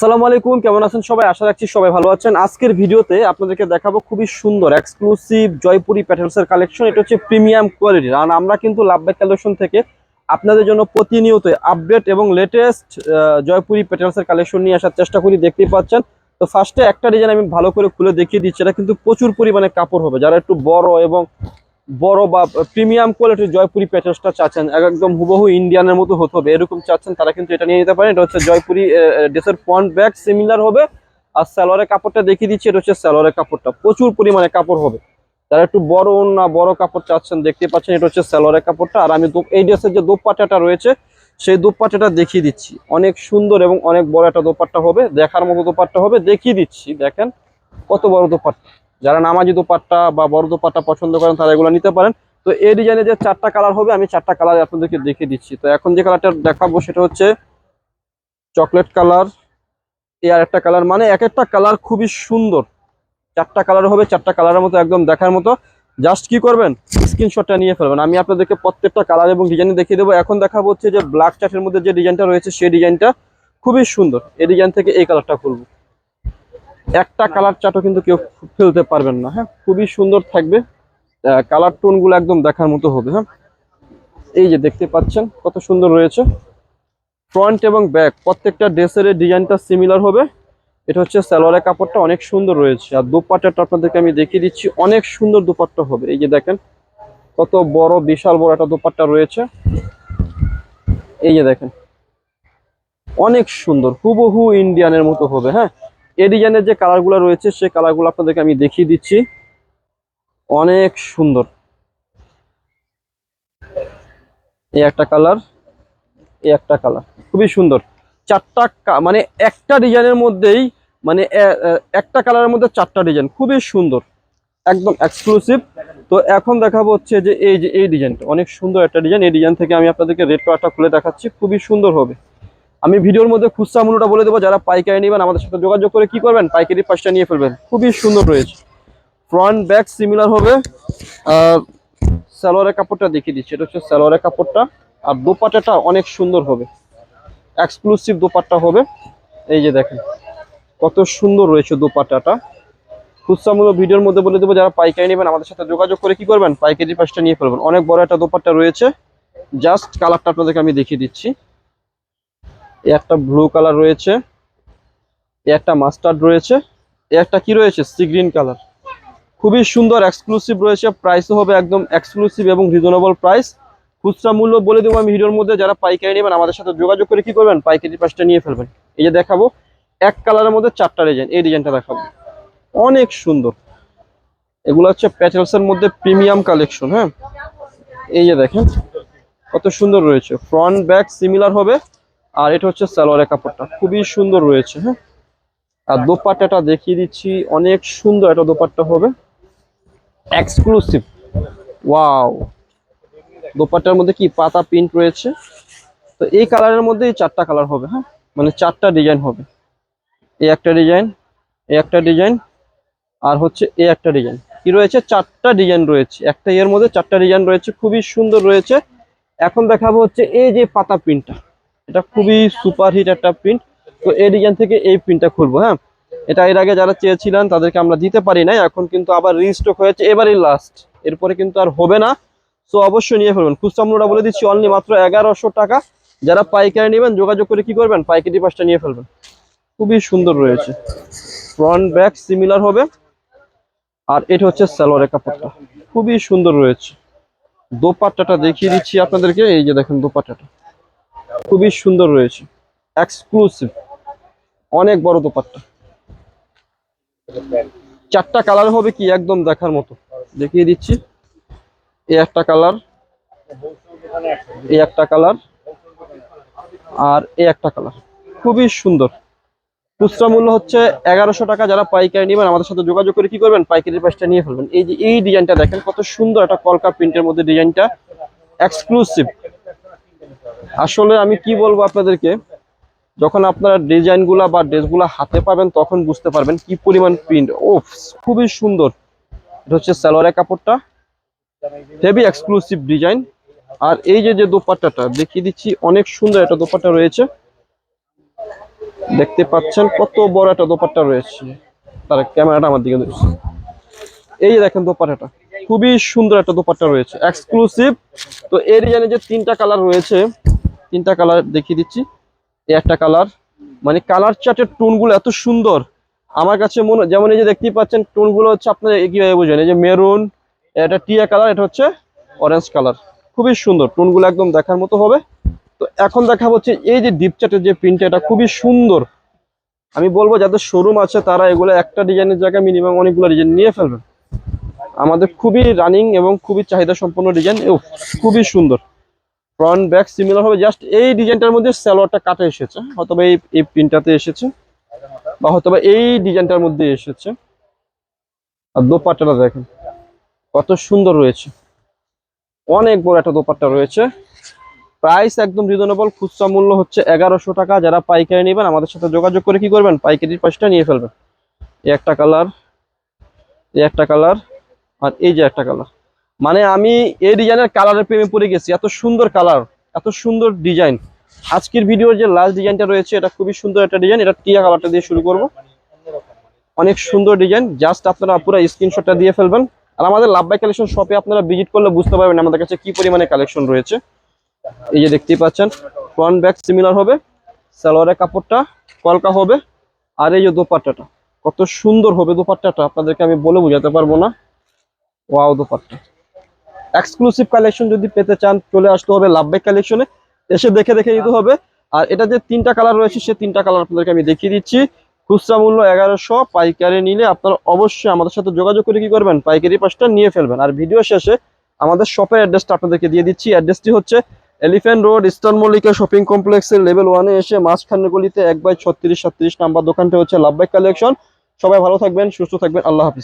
আসসালামু আলাইকুম, কেমন আছেন সবাই? আশা রাখছি সবাই ভালো আছেন। আজকের ভিডিওতে আপনাদেরকে দেখাবো খুবই সুন্দর এক্সক্লুসিভ জয়পুরি প্যাটার্নসের কালেকশন এটা হচ্ছে প্রিমিয়াম কোয়ালিটির আর আমরা কিন্তু লাভবাই কালেকশন থেকে আপনাদের জন্য প্রতিনিয়ত আপডেট এবং লেটেস্ট জয়পুরি প্যাটার্নসের কালেকশন নিয়ে আসার চেষ্টা করি। দেখতেই পাচ্ছেন? তো ফার্স্টে একটা ডিজাইন আমি ভালো করে খুলে দেখিয়ে দিচ্ছি। এটা কিন্তু প্রচুর পরিমাণে কাপড় হবে। যারা একটু বড় এবং বড় বা প্রিমিয়াম কোয়ালিটির জয়পুরি প্যাটার্নসটা চাচ্ছেন, একদম হুবহু ইন্ডিয়ানের মতো হতে হবে, এরকম চাচ্ছেন তারা কিন্তু এটা নিয়ে নিতে পারেন, এটা হচ্ছে জয়পুরি ড্রেসের ফ্রন্ট ব্যাগ সিমিলার হবে, আর সালোয়ারের কাপড়টা দেখিয়ে দিচ্ছি, এটা হচ্ছে সালোয়ারের কাপড়টা, প্রচুর পরিমাণে কাপড় হবে তারা একটু বড় না বড় কাপড় চাচ্ছেন, দেখতে পাচ্ছেন এটা হচ্ছে সালোয়ারের কাপড়টা, আর আমি এই ড্রেসের যে দোপাট্টাটা রয়েছে, সেই দোপাট্টাটা দেখিয়ে দিচ্ছি, অনেক সুন্দর এবং অনেক বড় একটা দোপাট্টা হবে, দেখার মতো দোপাট্টা হবে, দেখিয়ে দিচ্ছি, দেখেন কত বড় দোপাট্টা। যারা নামাজি দোপাট্টা বা বড় দোপাট্টা পছন্দ করেন তারা এগুলো নিতে পারেন। তো এই ডিজাইনে যে চারটা কালার হবে, আমি চারটা কালার আপনাদেরকে দেখিয়ে দিচ্ছি। তো এখন যে কালারটা দেখাবো সেটা হচ্ছে চকলেট কালার এই আর একটা কালার মানে এক একটা কালার খুবই সুন্দর। চারটা কালার হবে, চারটা কালারের মতো একদম দেখার মতো। জাস্ট কি করবেন? স্ক্রিনশটটা নিয়ে ফেলবেন। আমি আপনাদেরকে প্রত্যেকটা কালার এবং ডিজাইন দেখিয়ে দেবো। এখন দেখাবো হচ্ছে যে ব্ল্যাক চার্টের মধ্যে যে ডিজাইনটা রয়েছে, সেই ডিজাইনটা খুবই সুন্দর। এই ডিজাইন থেকে এই কালারটা খুলবো। একটা কালার চাটও কিন্তু কেউ ফেলতে পারবেন না হ্যাঁ? খুবই সুন্দর থাকবে। কালার টোনগুলো একদম দেখার মতো হবে হ্যাঁ? এই যে দেখতে পাচ্ছেন, কত সুন্দর রয়েছে। ফ্রন্ট এবং ব্যাক প্রত্যেকটা ড্রেসের ডিজাইনটা সিমিলার হবে। এটা হচ্ছে সালোয়ারের কাপড়টা অনেক সুন্দর রয়েছে। আর দোপাট্টাটা আপনাদেরকে আমি দেখিয়ে দিচ্ছি, অনেক সুন্দর দোপাট্টা হবে। এই যে দেখেন, কত বড়, বিশাল বড় একটা দোপাট্টা রয়েছে। এই যে দেখেন, অনেক সুন্দর, হুবহু ইন্ডিয়ানের মতো হবে হ্যাঁ? এই ডিজাইনের যে কালারগুলো রয়েছে সেই কালারগুলো আপনাদেরকে আমি দেখিয়ে দিচ্ছি। অনেক সুন্দর। এই একটা কালার, এই একটা কালার। খুবই সুন্দর। চারটা মানে একটা ডিজাইনের মধ্যেই মানে একটা কালারের মধ্যে চারটা ডিজাইন। খুবই সুন্দর। একদম এক্সক্লুসিভ তো এখন দেখাবো হচ্ছে যে এই যে, এই ডিজাইনটা। অনেক সুন্দর একটা ডিজাইন। এই ডিজাইন থেকে আমি আপনাদেরকে রেড কালারটা খুলে দেখাচ্ছি। খুবই সুন্দর হবে। আমি ভিডিওর মধ্যে খুচরা মূল্যটা বলে দেবো, যারা পাইকারি নেবেন আমাদের সাথে যোগাযোগ করে কি করবেন, পাইকারি পাঁচটা নিয়ে ফেলবেন। খুবই সুন্দর রয়েছে। ফ্রন্ট ব্যাক সিমিলার হবে। আর সালোয়ারের কাপড়টা দেখিয়ে দিচ্ছি, এটা হচ্ছে সালোয়ারের কাপড়টা। আর দোপাট্টাটা অনেক সুন্দর হবে। এক্সক্লুসিভ দোপাট্টা হবে। এই যে দেখেন, কত সুন্দর রয়েছে দোপাট্টাটা। খুচরা মূল্য ভিডিওর মধ্যে বলে দেবো, যারা পাইকারি নেবেন আমাদের সাথে যোগাযোগ করে কি করবেন, পাইকারি পাঁচটা নিয়ে ফেলবেন। অনেক বড় একটা দোপাট্টা রয়েছে। জাস্ট কালারটা আপনাদেরকে আমি দেখিয়ে দিচ্ছি। একটা ব্লু কালার রয়েছে একটা মাস্টার্ড রয়েছে একটা কি রয়েছে? সি গ্রিন কালার খুবই সুন্দর এক্সক্লুসিভ রয়েছে প্রাইসও হবে একদম এক্সক্লুসিভ এবং রিজনেবল প্রাইস খুচরা মূল্য বলে দেবো আমি ভিডিওর মধ্যে, যারা পাইকারি নেবেন আমাদের সাথে যোগাযোগ করে কি করবেন? পাইকারি পাঁচটা নিয়ে ফেলবেন। এই যে দেখাবো, এক কালারের মধ্যে চারটা ডিজাইন এই ডিজাইনটা দেখাবো। অনেক সুন্দর। এগুলো হচ্ছে প্যাটেলসের মধ্যে প্রিমিয়াম কালেকশন হ্যাঁ? এই যে দেখেন, কত সুন্দর রয়েছে। ফ্রন্ট ব্যাক সিমিলার হবে। আর এটা হচ্ছে সালোয়ারের কাপড়টা। খুবই সুন্দর রয়েছে হ্যাঁ? আর দোপাট্টাটা দেখিয়ে দিচ্ছি, অনেক সুন্দর একটা দোপাট্টা হবে। এক্সক্লুসিভ ওয়াও দোপাট্টার মধ্যে কি পাতা প্রিন্ট রয়েছে? তো এই কালারের মধ্যে এই চারটা কালার হবে হ্যাঁ? মানে চারটা ডিজাইন হবে। এই একটা ডিজাইন এই একটা ডিজাইন, আর হচ্ছে এই একটা ডিজাইন। কি রয়েছে? চারটা ডিজাইন রয়েছে। একটা এর মধ্যে চারটা ডিজাইন রয়েছে, খুবই সুন্দর রয়েছে। এখন দেখাবো হচ্ছে এই যে পাতা প্রিন্টটা এটা খুবই সুপার হিট একটা প্রিন্ট তো এই ডিজাইন থেকে এই প্রিন্টটা খুলবো হ্যাঁ? এটা এর আগে যারা চেয়েছিলেন, তাদেরকে আমরা দিতে পারি না এখন কিন্তু আবার রিস্টক হয়েছে, এবারই লাস্ট এরপরে কিন্তু আর হবে না। সো অবশ্যই নিয়ে ফেলবেন। খুচরা মূল্যটা বলে দিচ্ছি অনলি মাত্র এগারোশো টাকা। যারা পাইকারি নেবেন, যোগাযোগ করে কি করবেন? পাইকারি পাঁচটা নিয়ে ফেলবেন। খুবই সুন্দর রয়েছে। ফ্রন্ট ব্যাক সিমিলার হবে। আর এটা হচ্ছে সালোয়ারের কাপড়টা। খুবই সুন্দর রয়েছে। দোপাট্টাটা দেখিয়ে দিচ্ছি আপনাদেরকে। এই যে দেখেন দোপাট্টাটা। খুবই সুন্দর রয়েছে। এক্সক্লুসিভ অনেক বড় দোপাট্টা। চারটা কালার হবে কি একদম দেখার মতো। দেখিয়ে দিচ্ছি। এই একটা কালার এই একটা কালার আর এই একটা কালার খুবই সুন্দর। খুচরা মূল্য হচ্ছে এগারোশো টাকা। যারা পাইকারি নেবেন, আমাদের সাথে যোগাযোগ করে কি করবেন? পাইকারি প্রাইসটা নিয়ে ফেলবেন। এই যে, এই ডিজাইনটা দেখেন, কত সুন্দর একটা কলকা প্রিন্টের মধ্যে ডিজাইনটা এক্সক্লুসিভ আসলে আমি কি বলব আপনাদেরকে, যখন আপনারা ডিজাইনগুলা বা ড্রেসগুলা হাতে পাবেন তখন বুঝতে পারবেন কি পরিমাণ প্রিন্ট ও খুবই সুন্দর। এটা হচ্ছে সালোয়ারের কাপড়টা। হেভি এক্সক্লুসিভ ডিজাইন আর এই যে যে দোপাট্টাটা, দেখিয়ে দিচ্ছি, অনেক সুন্দর একটা দোপাট্টা রয়েছে। দেখতে পাচ্ছেন কত বড় একটা দোপাট্টা রয়েছে। তার ক্যামেরাটা আমার দিকে এই যে দেখেন দোপাট্টাটা, খুবই সুন্দর একটা দোপাট্টা রয়েছে। এক্সক্লুসিভ তো এই ডিজাইনে যে তিনটা কালার রয়েছে তিনটা কালার দেখিয়ে দিচ্ছি। এই একটা কালার মানে কালার চার্টের টোনগুলো এত সুন্দর। আমার কাছে মনে, যেমন এই যে দেখতেই পাচ্ছেন টোনগুলো হচ্ছে আপনার কীভাবে বুঝেন? এই যে মেরুন এটা টিয়া কালার এটা হচ্ছে অরেঞ্জ কালার খুবই সুন্দর টোনগুলো একদম দেখার মতো হবে। তো এখন দেখা হচ্ছে এই যে ডিপ চার্টের যে প্রিন্ট এটা খুবই সুন্দর। আমি বলব যাদের শোরুম আছে, তারা এগুলো একটা ডিজাইনের জায়গায় মিনিমাম অনেকগুলো ডিজাইন নিয়ে ফেলবেন। আমাদের খুবই রানিং এবং খুবই চাহিদা সম্পন্ন ডিজাইন খুবই সুন্দর। ফ্রন্ট ব্যাক সিমিলার হবে জাস্ট এই ডিজাইনটার মধ্যে সালোয়ারটা কাটা এসেছে। হয়তোবা এই এই প্রিন্টটাতে এসেছে, বা হয়তোবা এই ডিজাইনটার মধ্যে এসেছে। আর দোপাট্টাটা দেখেন, কত সুন্দর রয়েছে। অনেক বড় একটা দোপাট্টা রয়েছে। প্রাইস একদম রিজনেবল খুচরা মূল্য হচ্ছে এগারোশো টাকা। যারা পাইকারি নেবেন, আমাদের সাথে যোগাযোগ করে কি করবেন? পাইকারির পাশটা নিয়ে ফেলবেন। একটা কালার একটা কালার আর এই যে একটা কালার মানে আমি এই ডিজাইনের কালারের প্রেমে পড়ে গেছি, এত সুন্দর কালার এত সুন্দর ডিজাইন আজকের ভিডিওর যে লাস্ট ডিজাইনটা রয়েছে, এটা খুবই সুন্দর একটা ডিজাইন এটা টিয়া কালারটা দিয়ে শুরু করব। অনেক সুন্দর ডিজাইন জাস্ট আপনারা পুরো স্ক্রিনশটটা দিয়ে ফেলবেন। আর আমাদের লাভবাই কালেকশন শপে আপনারা ভিজিট করলে বুঝতে পারবেন আমাদের কাছে কি পরিমাণে কালেকশন রয়েছে। এই যে দেখতেই পাচ্ছেন ফ্রন্ট ব্যাক সিমিলার হবে, সালোয়ারের কাপড়টা কলকা হবে, আর এই যে দোপাট্টাটা, কত সুন্দর হবে দোপাট্টাটা, আপনাদেরকে আমি বলে বোঝাতে পারব না। ওয়াও দোপাট্টা। এক্সক্লুসিভ কালেকশন যদি পেতে চান, চলে আসতে হবে লাভবাই কালেকশনে এসে দেখে দেখে নিতে হবে। আর এটা যে তিনটা কালার রয়েছে, সে তিনটা কালার আপনাদেরকে আমি দেখিয়ে দিচ্ছি। খুচরা মূল্য এগারোশো, পাইকারি নিলে আপনারা অবশ্যই আমাদের সাথে যোগাযোগ করে কি করবেন? পাইকারি পাশটা নিয়ে ফেলবেন। আর ভিডিও শেষে আমাদের শপের অ্যাড্রেসটা আপনাদেরকে দিয়ে দিচ্ছি। অ্যাড্রেসটি হচ্ছে Elephant Road Eastern Mallika shopping কমপ্লেক্সের লেভেল ওয়ানে এসে মাঝখানে গলিতে এক বাই ছত্রিশ সাতত্রিশ নাম্বার দোকানটা হচ্ছে লাভবাই কালেকশন সবাই ভালো থাকবেন, সুস্থ থাকবেন। আল্লাহ হাফিজ।